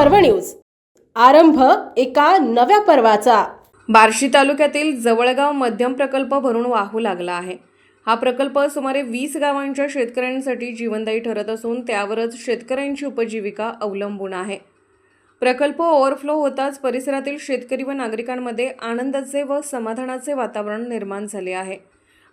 पर्व न्यूज. आरंभ एका नव्या पर्वाचा. बार्शी तालुक्यातील जवळगाव मध्यम प्रकल्प भरून वाहू लागला आहे. हा प्रकल्प सुमारे वीस गावांच्या शेतकऱ्यांसाठी जीवनदायी ठरत असून त्यावरच शेतकऱ्यांची उपजीविका अवलंबून आहे. प्रकल्प ओव्हरफ्लो होताच परिसरातील शेतकरी व नागरिकांमध्ये आनंदाचे व समाधानाचे वातावरण निर्माण झाले आहे.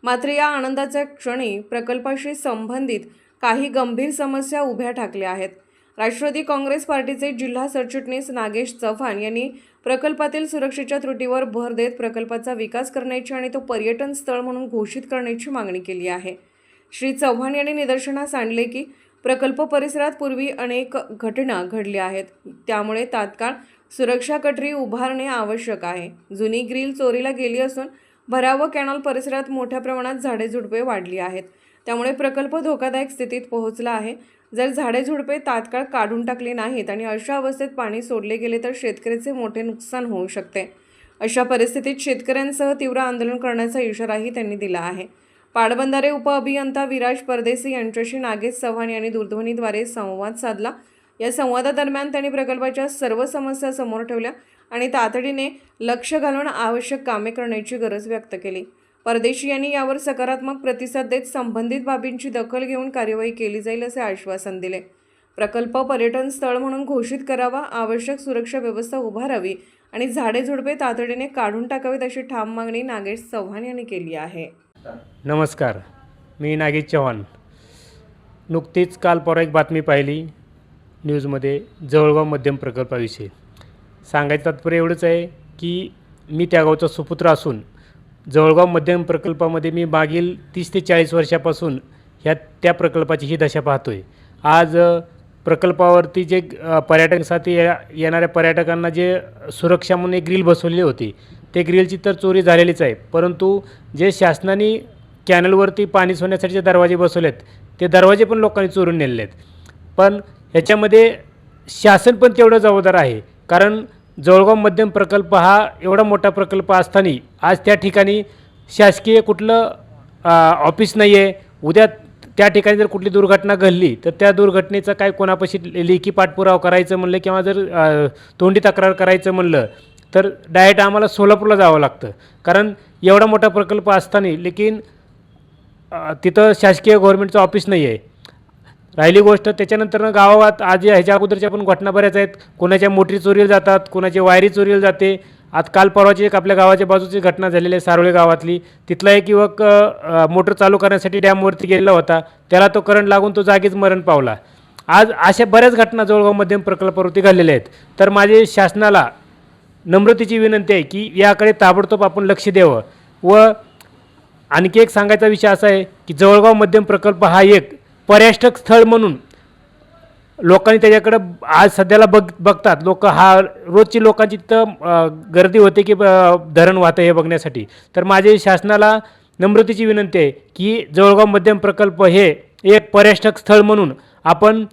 मात्र या आनंदाच्या क्षणी प्रकल्पाशी संबंधित काही गंभीर समस्या उभ्या ठाकल्या आहेत. राष्ट्रवादी काँग्रेस पार्टीचे जिल्हा सरचिटणीस नागेश चव्हाण यांनी प्रकल्पातील सुरक्षेच्या त्रुटीवर भर देत प्रकल्पाचा विकास करण्याची आणि तो पर्यटन स्थळ म्हणून घोषित करण्याची मागणी केली आहे. श्री चव्हाण यांनी निदर्शनास आणले की प्रकल्प परिसरात पूर्वी अनेक घटना घडल्या आहेत. त्यामुळे तात्काळ सुरक्षा कटरी उभारणे आवश्यक आहे. जुनी ग्रिल चोरीला गेली असून भराव कॅनॉल परिसरात मोठ्या प्रमाणात झाडे झुडपे वाढली आहेत. त्यामुळे प्रकल्प धोकादायक स्थितीत पोहोचला आहे. जर झाडे झुडपे तात्काळ काढून टाकली नाहीत आणि अशा अवस्थेत पाणी सोडले गेले तर शेतकऱ्याचे मोठे नुकसान होऊ शकते. अशा परिस्थितीत शेतकऱ्यांसह तीव्र आंदोलन करण्याचा इशाराही त्यांनी दिला आहे. पाटबंधारे उपअभियंता विराज परदेसी यांच्याशी नागेश चव्हाण यांनी दूरध्वनीद्वारे संवाद साधला. या संवादादरम्यान त्यांनी प्रकल्पाच्या सर्व समस्या समोर ठेवल्या आणि तातडीने लक्ष घालून आवश्यक कामे करण्याची गरज व्यक्त केली. परदेशी यांनी यावर सकारात्मक प्रतिसाद देत संबंधित बाबींची दखल घेऊन कार्यवाही केली जाईल असे आश्वासन दिले. प्रकल्प पर्यटन स्थळ म्हणून घोषित करावा आवश्यक सुरक्षा व्यवस्था उभारावी आणि झाडे झुडपे तातडीने काढून टाकावीत अशी ठाम मागणी नागेश चव्हाण यांनी केली आहे. नमस्कार मी नागेश चव्हाण. नुकतीच काल परवा एक बातमी पाहिली न्यूजमध्ये जवळगाव मध्यम प्रकल्पाविषयी. सांगायचं तात्पर्य एवढंच आहे की मी त्या गावचा सुपुत्र असून जवळगाव मध्यम प्रकल्पामध्ये मी मागील तीस ते चाळीस वर्षापासून ह्या त्या प्रकल्पाची ही दशा पाहतो आहे आज प्रकल्पावरती जे अ, पर्यटकांसाठी या येणाऱ्या पर्यटकांना जे सुरक्षा म्हणून एक ग्रिल बसवलेली होती ते ग्रिलची तर चोरी झालेलीच आहे. परंतु जे शासनाने कॅनलवरती पाणी सोडण्यासाठी जे दरवाजे बसवलेत ते दरवाजे पण लोकांनी चोरून नेलेले आहेत पण ह्याच्यामध्ये शासन पण तेवढं जबाबदार आहे. कारण जवळगाव मध्यम प्रकल्प हा एवढा मोठा प्रकल्प असताना आज त्या ठिकाणी शासकीय कुठलं ऑफिस नाही आहे उद्या त्या ठिकाणी जर कुठली दुर्घटना घडली तर त्या दुर्घटनेचा काय कोणापाशी लेखी पाठपुरावा करायचं म्हणलं किंवा जर तोंडी तक्रार करायचं म्हणलं तर डायरेक्ट आम्हाला सोलापूरला जावं लागतं. कारण एवढा मोठा प्रकल्प असताना लेकिन तिथं शासकीय गव्हर्मेंटचं ऑफिस नाही आहे राहिली गोष्ट त्याच्यानंतर गावात आज ह्याच्या अगोदरच्या पण घटना बऱ्याच आहेत. कोणाच्या मोटरी चोरीला जातात कोणाची वायरी चोरीला जाते. आज काल परवाची एक आपल्या गावाच्या बाजूची घटना झालेली आहे सारोळे गावातली. तिथला एक युवक मोटर चालू करण्यासाठी डॅमवरती गेलेला होता. त्याला तो करंट लागून तो जागीच मरण पावला. आज अशा बऱ्याच घटना जवळगाव मध्यम प्रकल्पावरती घडलेल्या आहेत. तर माझे शासनाला नम्रतेची विनंती आहे की याकडे ताबडतोब आपण लक्ष द्यावं. व आणखी एक सांगायचा विषय असा आहे की जवळगाव मध्यम प्रकल्प हा एक पर्यटक स्थळ म्हणून लोकांनी त्याच्याकडं आज सध्याला बघ बघतात. लोक हा रोजची लोकांची तिथं गर्दी होते की धरण वाहतं हे बघण्यासाठी. तर माझे शासनाला नम्रतेची विनंती आहे की जवळगाव मध्यम प्रकल्प हे एक पर्यटक स्थळ म्हणून आपण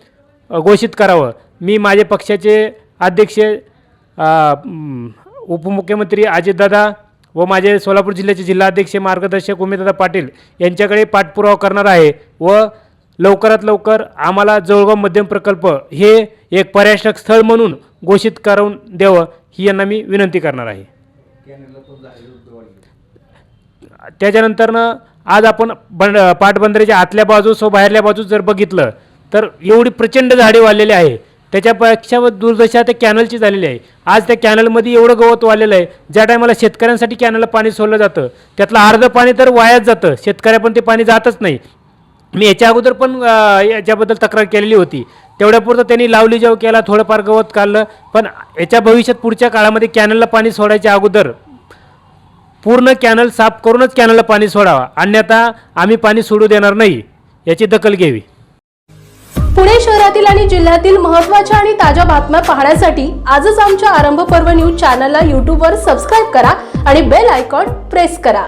घोषित करावं. मी माझे पक्षाचे अध्यक्ष उपमुख्यमंत्री अजितदादा व माझे सोलापूर जिल्ह्याचे जिल्हाध्यक्ष मार्गदर्शक उमेददादा पाटील यांच्याकडे पाठपुरावा करणार आहे व लवकरात लवकर आम्हाला जवळगाव मध्यम प्रकल्प हे एक पर्यटक स्थळ म्हणून घोषित करून द्यावं ही यांना मी विनंती करणार आहे. त्याच्यानंतरनं आज आपण बंड पाटबंधाऱ्याच्या आतल्या बाजूस व बाहेरल्या बाजूस जर बघितलं तर एवढी प्रचंड झाडे वाढलेली आहे. त्याच्यापेक्षा व दुर्दशा त्या कॅनलची झालेली आहे. आज त्या कॅनलमध्ये एवढं गवत वाढलेलं आहे. ज्या टायमाला शेतकऱ्यांसाठी कॅनलला पाणी सोडलं जातं त्यातलं अर्धं पाणी तर वायाच जातं. शेतकऱ्या पण ते पाणी जातच नाही. मी याच्या अगोदर पण याच्याबद्दल तक्रार केलेली होती. तेवढ्यापुरतं त्यांनी लावली जेव्हा केला थोडंफार गवत काढलं. पण याच्या भविष्यात पुढच्या काळामध्ये कॅनलला पाणी सोडायच्या अगोदर पूर्ण कॅनल साफ करूनच कॅनलला पाणी सोडावा. अन्यथा आम्ही पाणी सोडू देणार नाही याची दखल घ्यावी. पुणे शहरातील आणि जिल्ह्यातील महत्त्वाच्या आणि ताज्या बातम्या पाहण्यासाठी आजच आमच्या आरंभ पर्व न्यूज चॅनलला यूट्यूबवर सबस्क्राईब करा आणि बेल आयकॉन प्रेस करा.